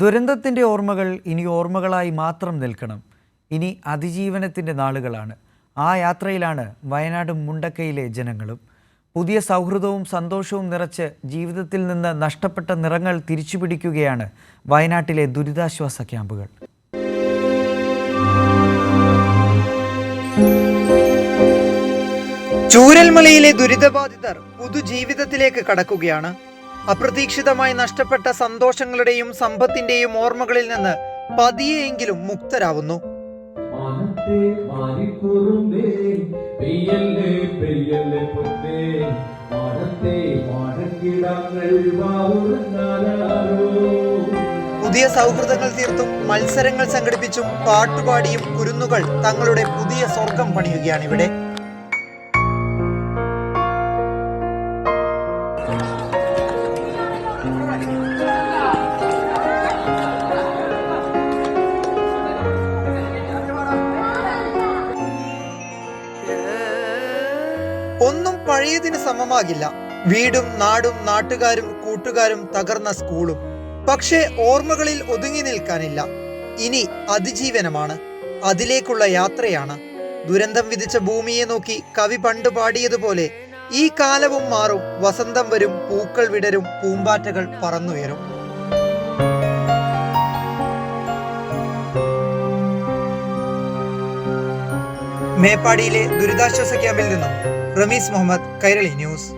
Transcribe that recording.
ദുരന്തത്തിന്റെ ഓർമ്മകൾ ഇനി ഓർമ്മകളായി മാത്രം നിൽക്കണം. ഇനി അതിജീവനത്തിന്റെ നാളുകളാണ്. ആ യാത്രയിലാണ് വയനാടും മുണ്ടക്കയിലെ ജനങ്ങളും. പുതിയ സൗഹൃദവും സന്തോഷവും നിറച്ച് ജീവിതത്തിൽ നിന്ന് നഷ്ടപ്പെട്ട നിറങ്ങൾ തിരിച്ചുപിടിക്കുകയാണ് വയനാട്ടിലെ ദുരിതാശ്വാസ ക്യാമ്പുകൾ. ചൂരൽമലയിലെ ദുരിതബാധിതർ പുതുജീവിതത്തിലേക്ക് കടക്കുകയാണ്. അപ്രതീക്ഷിതമായി നഷ്ടപ്പെട്ട സന്തോഷങ്ങളുടെയും സമ്പത്തിന്റെയും ഓർമ്മകളിൽ നിന്ന് പതിയെങ്കിലും മുക്തരാവുന്നു. പുതിയ സൗഹൃദങ്ങൾ തീർത്തും മത്സരങ്ങൾ സംഘടിപ്പിച്ചും പാട്ടുപാടിയും കുരുന്നുകൾ തങ്ങളുടെ പുതിയ സ്വർഗം പണിയുകയാണ് ഒന്നും പഴയതിന് സമമാകില്ല. വീടും നാടും നാട്ടുകാരും കൂട്ടുകാരും തകർന്ന സ്കൂളും. പക്ഷേ ഓർമ്മകളിൽ ഒതുങ്ങി നിൽക്കാനില്ല. ഇനി അതിജീവനമാണ്. അതിലേക്കുള്ള യാത്രയാണ്. ദുരന്തം വിധിച്ച ഭൂമിയെ നോക്കി കവി പണ്ട് പാടിയതുപോലെ ഈ കാലവും മാറും വസന്തം വരും പൂക്കൾ വിടരും പൂമ്പാറ്റകൾ പറന്നുയരും. മേപ്പാടിയിലെ ദുരിതാശ്വാസ ക്യാമ്പിൽ നിന്നും? റമീസ് മുഹമ്മദ് കൈരളി ന്യൂസ്.